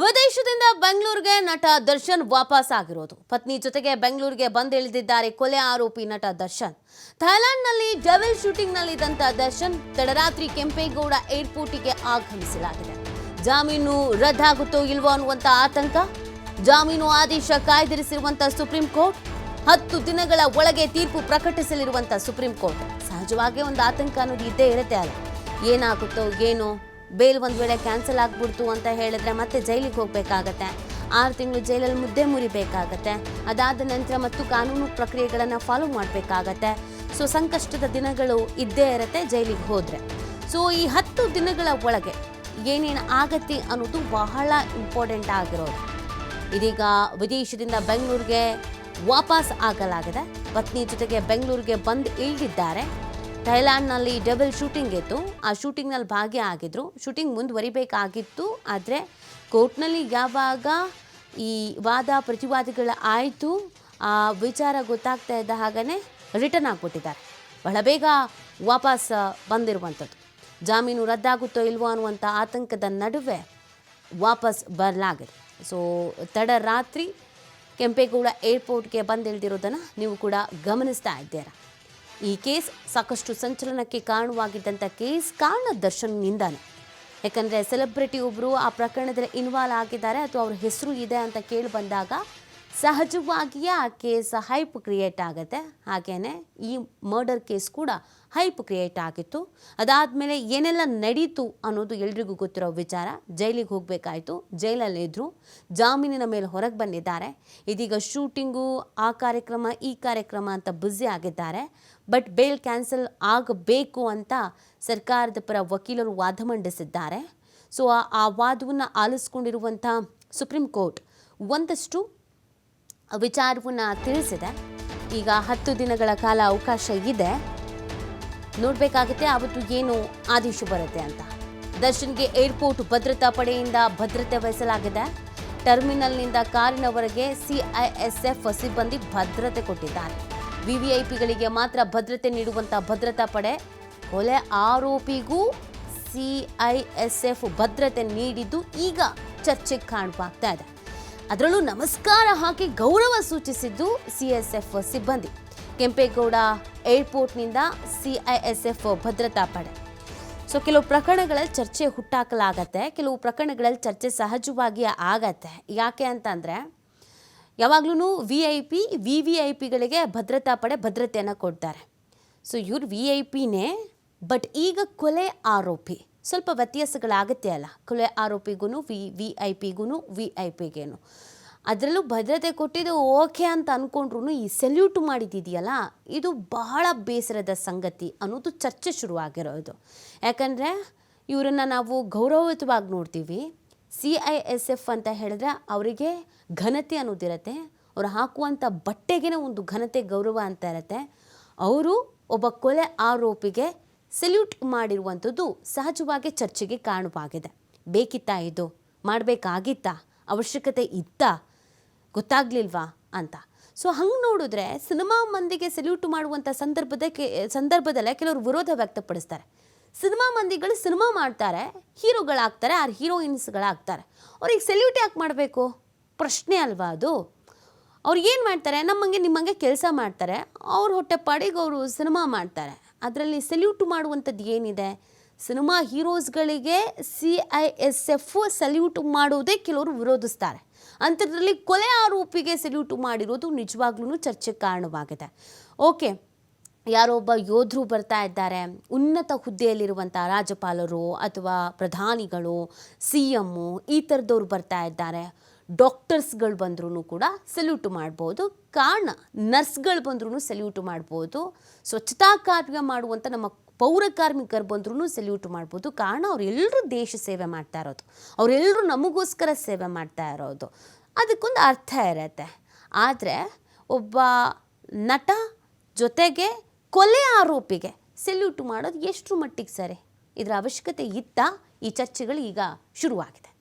ವಿದೇಶದಿಂದ ಬೆಂಗಳೂರಿಗೆ ನಟ ದರ್ಶನ್ ವಾಪಸ್ ಆಗಿರೋದು. ಪತ್ನಿ ಜೊತೆಗೆ ಬೆಂಗಳೂರಿಗೆ ಬಂದಿಳಿದಿದ್ದಾರೆ ಕೊಲೆ ಆರೋಪಿ ನಟ ದರ್ಶನ್. ಥೈಲ್ಯಾಂಡ್ನಲ್ಲಿ ಡಬಲ್ ಶೂಟಿಂಗ್ನಲ್ಲಿದ್ದಂಥ ದರ್ಶನ್ ತಡರಾತ್ರಿ ಕೆಂಪೇಗೌಡ ಏರ್ಪೋರ್ಟಿಗೆ ಆಗಮಿಸಲಾಗಿದೆ. ಜಾಮೀನು ರದ್ದಾಗುತ್ತೋ ಇಲ್ವೋ ಅನ್ನುವಂಥ ಆತಂಕ? ಜಾಮೀನು ಆದೇಶ ಕಾಯ್ದಿರಿಸಿರುವಂಥ ಸುಪ್ರೀಂ ಕೋರ್ಟ್? ಹತ್ತು ದಿನಗಳ ಒಳಗೆ ತೀರ್ಪು ಪ್ರಕಟಿಸಲಿರುವಂಥ ಸುಪ್ರೀಂ ಕೋರ್ಟ್? ಸಹಜವಾಗಿ ಒಂದು ಆತಂಕ ಅನ್ನೋದು ಇದ್ದೇ ಇರುತ್ತೆ ಅಲ್ಲ. ಏನಾಗುತ್ತೋ ಏನೋ? ಬೇಲ್ ಒಂದು ವೇಳೆ ಕ್ಯಾನ್ಸಲ್ ಆಗ್ಬಿಡ್ತು ಅಂತ ಹೇಳಿದ್ರೆ ಮತ್ತೆ ಜೈಲಿಗೆ ಹೋಗಬೇಕಾಗತ್ತೆ. ಆರು ತಿಂಗಳು ಜೈಲಲ್ಲಿ ಮುದ್ದೆ ಮುರಿಬೇಕಾಗತ್ತೆ. ಅದಾದ ನಂತರ ಮತ್ತು ಕಾನೂನು ಪ್ರಕ್ರಿಯೆಗಳನ್ನು ಫಾಲೋ ಮಾಡಬೇಕಾಗತ್ತೆ. ಸೊ ಸಂಕಷ್ಟದ ದಿನಗಳು ಇದ್ದೇ ಇರುತ್ತೆ ಜೈಲಿಗೆ ಹೋದರೆ. ಸೊ ಈ ಹತ್ತು ದಿನಗಳ ಒಳಗೆ ಏನೇನು ಆಗತ್ತೆ ಅನ್ನೋದು ಬಹಳ ಇಂಪಾರ್ಟೆಂಟ್ ಆಗಿರೋದು. ಇದೀಗ ವಿದೇಶದಿಂದ ಬೆಂಗಳೂರಿಗೆ ವಾಪಸ್ ಆಗಲಾಗಿದೆ. ಪತ್ನಿ ಜೊತೆಗೆ ಬೆಂಗಳೂರಿಗೆ ಬಂದು ಇಳಿದಿದ್ದಾರೆ. ಥೈಲ್ಯಾಂಡ್ನಲ್ಲಿ ಡಬಲ್ ಶೂಟಿಂಗ್ ಇತ್ತು. ಆ ಶೂಟಿಂಗ್ನಲ್ಲಿ ಭಾಗಿಯಾಗಿದ್ರು. ಶೂಟಿಂಗ್ ಮುಂದುವರಿಬೇಕಾಗಿತ್ತು. ಆದರೆ ಕೋರ್ಟ್ನಲ್ಲಿ ಯಾವಾಗ ಈ ವಾದ ಪ್ರತಿವಾದಿಗಳ ಆಯಿತು ಆ ವಿಚಾರ ಗೊತ್ತಾಗ್ತಾ ಇದ್ದ ಹಾಗೇ ರಿಟರ್ನ್ ಆಗಿಬಿಟ್ಟಿದ್ದಾರೆ. ಬಹಳ ಬೇಗ ವಾಪಸ್ ಬಂದಿರುವಂಥದ್ದು. ಜಾಮೀನು ರದ್ದಾಗುತ್ತೋ ಇಲ್ವೋ ಅನ್ನುವಂಥ ಆತಂಕದ ನಡುವೆ ವಾಪಸ್ ಬರಲಾಗಿದೆ. ಸೊ ತಡರಾತ್ರಿ ಕೆಂಪೇಗೌಡ ಏರ್ಪೋರ್ಟ್ಗೆ ಬಂದಿಳಿದಿರೋದನ್ನು ನೀವು ಕೂಡ ಗಮನಿಸ್ತಾ ಇದ್ದೀರಾ? ಈ ಕೇಸ್ ಸಾಕಷ್ಟು ಸಂಚಲನಕ್ಕೆ ಕಾರಣವಾಗಿದ್ದಂಥ ಕೇಸ್ ಕಾರಣ ದರ್ಶನ್ನಿಂದಾನೆ ಯಾಕಂದರೆ ಸೆಲೆಬ್ರಿಟಿ ಒಬ್ಬರು ಆ ಪ್ರಕರಣದಲ್ಲಿ ಇನ್ವಾಲ್ವ್ ಆಗಿದ್ದಾರೆ, ಅಥವಾ ಅವ್ರ ಹೆಸರು ಇದೆ ಅಂತ ಕೇಳಿ ಬಂದಾಗ ಸಹಜವಾಗಿಯೇ ಆ ಕೇಸ್ ಹೈಪ್ ಕ್ರಿಯೇಟ್ ಆಗುತ್ತೆ. ಹಾಗೆಯೇ ಈ ಮರ್ಡರ್ ಕೇಸ್ ಕೂಡ ಹೈಪ್ ಕ್ರಿಯೇಟ್ ಆಗಿತ್ತು. ಅದಾದಮೇಲೆ ಏನೆಲ್ಲ ನಡೀತು ಅನ್ನೋದು ಎಲ್ರಿಗೂ ಗೊತ್ತಿರೋ ವಿಚಾರ. ಜೈಲಿಗೆ ಹೋಗಬೇಕಾಯಿತು. ಜೈಲಲ್ಲಿದ್ದರು ಜಾಮೀನಿನ ಮೇಲೆ ಹೊರಗೆ ಬಂದಿದ್ದಾರೆ. ಇದೀಗ ಶೂಟಿಂಗು, ಆ ಕಾರ್ಯಕ್ರಮ, ಈ ಕಾರ್ಯಕ್ರಮ ಅಂತ ಬ್ಯುಸಿ ಆಗಿದ್ದಾರೆ. ಬಟ್ ಬೇಲ್ ಕ್ಯಾನ್ಸಲ್ ಆಗಬೇಕು ಅಂತ ಸರ್ಕಾರದ ಪರ ವಕೀಲರು ವಾದ ಮಂಡಿಸಿದ್ದಾರೆ. ಸೊ ಆ ವಾದವನ್ನು ಆಲಿಸ್ಕೊಂಡಿರುವಂಥ ಸುಪ್ರೀಂ ಕೋರ್ಟ್ ಒಂದಷ್ಟು ವಿಚಾರವನ್ನು ತಿಳಿಸಿದೆ. ಈಗ ಹತ್ತು ದಿನಗಳ ಕಾಲ ಅವಕಾಶ ಇದೆ. ನೋಡಬೇಕಾಗುತ್ತೆ ಅವತ್ತು ಏನು ಆದೇಶ ಬರುತ್ತೆ ಅಂತ. ದರ್ಶನ್ಗೆ ಏರ್ಪೋರ್ಟ್ ಭದ್ರತಾ ಪಡೆಯಿಂದ ಭದ್ರತೆ ವಹಿಸಲಾಗಿದೆ. ಟರ್ಮಿನಲ್ನಿಂದ ಕಾರಿನವರೆಗೆ ಸಿಐಎಸ್ಎಫ್ ಸಿಬ್ಬಂದಿ ಭದ್ರತೆ ಕೊಟ್ಟಿದ್ದಾರೆ. ವಿವಿಐಪಿಗಳಿಗೆ ಮಾತ್ರ ಭದ್ರತೆ ನೀಡುವಂಥ ಭದ್ರತಾ ಪಡೆ, ಕೊಲೆ ಆರೋಪಿಗೂ ಸಿಐಎಸ್ಎಫ್ ಭದ್ರತೆ ನೀಡಿದ್ದು ಈಗ ಚರ್ಚೆಗೆ ಕಾರಣವಾಗ್ತಾ ಇದೆ. ಅದರಲ್ಲೂ ನಮಸ್ಕಾರ ಹಾಕಿ ಗೌರವ ಸೂಚಿಸಿದ್ದು ಸಿಎಸ್ಎಫ್ ಸಿಬ್ಬಂದಿ. ಕೆಂಪೇಗೌಡ ಏರ್ಪೋರ್ಟ್ನಿಂದ ಸಿಐಎಸ್ಎಫ್ ಭದ್ರತಾ ಪಡೆ. ಸೊ ಕೆಲವು ಪ್ರಕರಣಗಳಲ್ಲಿ ಚರ್ಚೆ ಹುಟ್ಟಾಕಲಾಗತ್ತೆ, ಕೆಲವು ಪ್ರಕರಣಗಳಲ್ಲಿ ಚರ್ಚೆ ಸಹಜವಾಗಿ ಆಗತ್ತೆ. ಯಾಕೆ ಅಂತಂದರೆ ಯಾವಾಗ್ಲೂ V I P, V V I ಪಿಗಳಿಗೆ ಭದ್ರತಾ ಪಡೆ ಭದ್ರತೆಯನ್ನು ಕೊಡ್ತಾರೆ. ಸೊ ಇವ್ರು ವಿ ಐ ಪಿನೇ, ಬಟ್ ಈಗ ಕೊಲೆ ಆರೋಪಿ. ಸ್ವಲ್ಪ ವ್ಯತ್ಯಾಸಗಳಾಗತ್ತೆ ಅಲ್ಲ. ಕೊಲೆ ಆರೋಪಿಗೂ ವಿ ವಿ ಐ ಪಿಗೂ ವಿ ಐ ಪಿಗೇನು ಅದರಲ್ಲೂ ಭದ್ರತೆ ಕೊಟ್ಟಿದ್ದು ಓಕೆ ಅಂತ ಅಂದ್ಕೊಂಡ್ರು ಈ ಸೆಲ್ಯೂಟ್ ಮಾಡಿದ್ದಿದೆಯಲ್ಲ, ಇದು ಬಹಳ ಬೇಸರದ ಸಂಗತಿ ಅನ್ನೋದು ಚರ್ಚೆ ಶುರುವಾಗಿರೋದು. ಯಾಕಂದರೆ ಇವರನ್ನು ನಾವು ಗೌರವಯುತವಾಗಿ ನೋಡ್ತೀವಿ. ಸಿ ಐ ಎಸ್ ಎಫ್ ಅಂತ ಹೇಳಿದ್ರೆ ಅವರಿಗೆ ಘನತೆ ಅನ್ನೋದಿರತ್ತೆ. ಅವ್ರು ಹಾಕುವಂಥ ಬಟ್ಟೆಗೇ ಒಂದು ಘನತೆ, ಗೌರವ ಅಂತ ಇರತ್ತೆ. ಅವರು ಒಬ್ಬ ಕೊಲೆ ಆರೋಪಿಗೆ ಸೆಲ್ಯೂಟ್ ಮಾಡಿರುವಂಥದ್ದು ಸಹಜವಾಗಿ ಚರ್ಚೆಗೆ ಕಾರಣವಾಗಿದೆ. ಬೇಕಿತ್ತಾ ಇದು? ಮಾಡಬೇಕಾಗಿತ್ತಾ? ಅವಶ್ಯಕತೆ ಇತ್ತಾ? ಗೊತ್ತಾಗ್ಲಿಲ್ವಾ ಅಂತ. ಸೊ ಹಂಗೆ ನೋಡಿದ್ರೆ ಸಿನಿಮಾ ಮಂದಿಗೆ ಸೆಲ್ಯೂಟ್ ಮಾಡುವಂಥ ಸಂದರ್ಭದಕ್ಕೆ, ಸಂದರ್ಭದಲ್ಲೇ ಕೆಲವರು ವಿರೋಧ ವ್ಯಕ್ತಪಡಿಸ್ತಾರೆ. ಸಿನಿಮಾ ಮಂದಿಗಳು ಸಿನಿಮಾ ಮಾಡ್ತಾರೆ, ಹೀರೋಗಳಾಗ್ತಾರೆ, ಆರ್ ಹೀರೋಯಿನ್ಸ್ಗಳಾಗ್ತಾರೆ. ಅವ್ರಿಗೆ ಸೆಲ್ಯೂಟ್ ಯಾಕೆ ಮಾಡಬೇಕು? ಪ್ರಶ್ನೆ ಅಲ್ವಾ ಅದು? ಅವ್ರು ಏನು ಮಾಡ್ತಾರೆ? ನಮ್ಮಂಗೆ, ನಿಮ್ಮಂಗೆ ಕೆಲಸ ಮಾಡ್ತಾರೆ. ಅವ್ರ ಹೊಟ್ಟೆಪಾಡಿಗೆ ಅವರು ಸಿನಿಮಾ ಮಾಡ್ತಾರೆ. ಅದರಲ್ಲಿ ಸೆಲ್ಯೂಟ್ ಮಾಡುವಂಥದ್ದು ಏನಿದೆ? Cinema ಹೀರೋಸ್ಗಳಿಗೆ C I S F salute ಮಾಡುವುದೇ ಕೆಲವರು ವಿರೋಧಿಸ್ತಾರೆ. ಅಂಥದ್ರಲ್ಲಿ ಕೊಲೆ ಆರೋಪಿಗೆ ಸಲ್ಯೂಟ್ ಮಾಡಿರೋದು ನಿಜವಾಗ್ಲೂ ಚರ್ಚೆಗೆ ಕಾರಣವಾಗಿದೆ. ಓಕೆ, ಯಾರೋ ಒಬ್ಬ ಯೋಧರು ಬರ್ತಾ ಇದ್ದಾರೆ. ಉನ್ನತ ಹುದ್ದೆಯಲ್ಲಿರುವಂಥ ರಾಜ್ಯಪಾಲರು ಅಥವಾ ಪ್ರಧಾನಿಗಳು, ಸಿ ಎಮ್ಮು ಈ ಥರದವ್ರು ಬರ್ತಾ ಇದ್ದಾರೆ. ಡಾಕ್ಟರ್ಸ್ಗಳು ಬಂದ್ರೂ ಕೂಡ ಸಲ್ಯೂಟ್ ಮಾಡ್ಬೋದು. ಕಾರಣ, ನರ್ಸ್ಗಳು ಬಂದ್ರೂ ಸಲ್ಯೂಟ್ ಮಾಡ್ಬೋದು. ಸ್ವಚ್ಛತಾ ಕಾರ್ಯ ಮಾಡುವಂಥ ನಮ್ಮ ಪೌರ ಕಾರ್ಮಿಕರು ಬಂದ್ರೂ ಸಲ್ಯೂಟ್ ಮಾಡ್ಬೋದು. ಕಾರಣ, ಅವರೆಲ್ಲರೂ ದೇಶ ಸೇವೆ ಮಾಡ್ತಾ ಇರೋದು. ಅವರೆಲ್ಲರೂ ನಮಗೋಸ್ಕರ ಸೇವೆ ಮಾಡ್ತಾ ಇರೋದು. ಅದಕ್ಕೊಂದು ಅರ್ಥ ಇರತ್ತೆ. ಆದರೆ, ಒಬ್ಬ ನಟ ಜೊತೆಗೆ ಕೊಲೆ ಆರೋಪಿಗೆ ಸೆಲ್ಯೂಟ್ ಮಾಡೋದು ಎಷ್ಟು ಮಟ್ಟಿಗೆ ಸರಿ? ಇದರ ಅವಶ್ಯಕತೆ ಇತ್ತ? ಈ ಚರ್ಚೆಗಳು ಈಗ ಶುರುವಾಗಿದೆ.